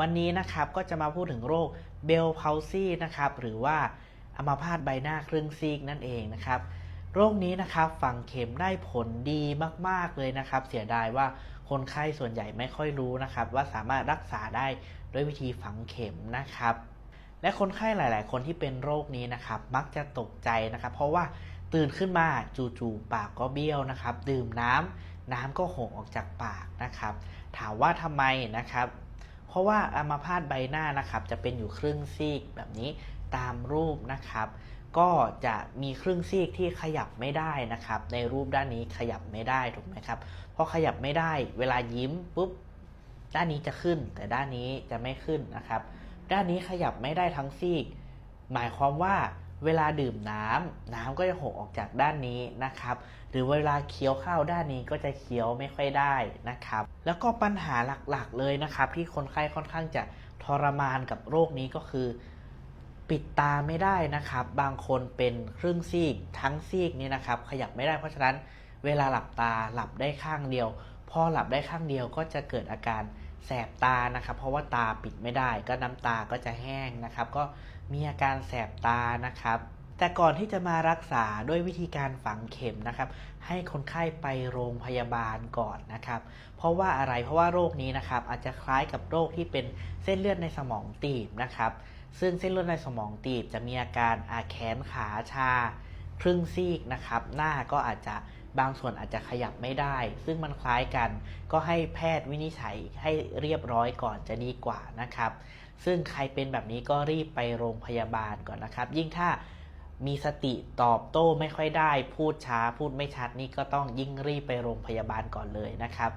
วันนี้นะครับก็จะมาพูดถึงโรคเบลพา s ซีนะครับหรือว่าอัมาพาตใบหน้าครึ่งซีกนั่นเองนะครับ โรคนี้นะครับฝังเข็มได้ผลดีมาก ๆเลยนะครับ เสียดายว่าคนไข้ส่วนใหญ่ไม่ค่อยรู้นะครับ ว่าสามารถรักษาได้ด้วยวิธีฝังเข็มนะครับ และคนไข้หลาย ๆ คนที่เป็นโรคนี้นะครับ มักจะตกใจนะครับ เพราะว่าตื่นขึ้นมาจู่ๆปากก็เบี้ยวนะครับ ดื่มน้ำน้ำก็หกออกจากปากนะครับ ถามว่าทำไมนะครับ ราะว่าอัมาพาตใบหน้านะครับจะเป็นอยู่ครึ่งซีกแบบนี้ตามรูปนะครับ ก็จะมีครึ่งซีกที่ขยับไม่ได้นะครับ ในรูปด้านนี้ขยับไม่ได้ถูกไหมครับพอขยับไม่ได้เวลายิ้มปุ๊บด้านนี้จะขึ้น แต่ด้านนี้จะไม่ขึ้นนะครับ ด้านนี้ขยับไม่ได้ทั้งซีก หมายความว่า เวลาดื่มน้ำน้ำก็จะหกออกจากด้านนี้นะครับ หรือเวลาเคี้ยวข้าวด้านนี้ก็จะเคี้ยวไม่ค่อยได้นะครับ แล้วก็ปัญหาหลักๆเลยนะครับ ที่คนไข้ค่อนข้างจะทรมานกับโรคนี้ก็คือ ปิดตาไม่ได้นะครับ บางคนเป็นครึ่งซีกทั้งซีกนี้นะครับ ขยับไม่ได้เพราะฉะนั้นเวลาหลับตาหลับได้ข้างเดียว พอหลับได้ข้างเดียวก็จะเกิดอาการ แสบตานะครับเพราะว่าตาปิดไม่ได้ ก็น้ำตาก็จะแห้งนะครับ ก็มีอาการแสบตานะครับแต่ก่อนที่จะมารักษาด้วยวิธีการฝังเข็มนะครับ ให้คนไข้ไปโรงพยาบาลก่อนนะครับ เพราะว่าอะไรเพราะว่าโรคนี้นะครับ อาจจะคล้ายกับโรคที่เป็นเส้นเลือดในสมองตีบนะครับ ซึ่งเส้นเลือดในสมองตีบจะมีอาการอาแขนขาชา ครึ่งซีกนะครับ หน้าก็อาจจะ บางส่วนอาจจะขยับไม่ได้ ซึ่งมันคล้ายกัน ก็ให้แพทย์วินิจฉัยให้เรียบร้อยก่อนจะดีกว่านะครับ ซึ่งใครเป็นแบบนี้ก็รีบไปโรงพยาบาลก่อนนะครับ ยิ่งถ้ามีสติตอบโต้ไม่ค่อยได้ พูดช้าพูดไม่ชัดนี่ก็ต้องยิ่งรีบไปโรงพยาบาลก่อนเลยนะครับ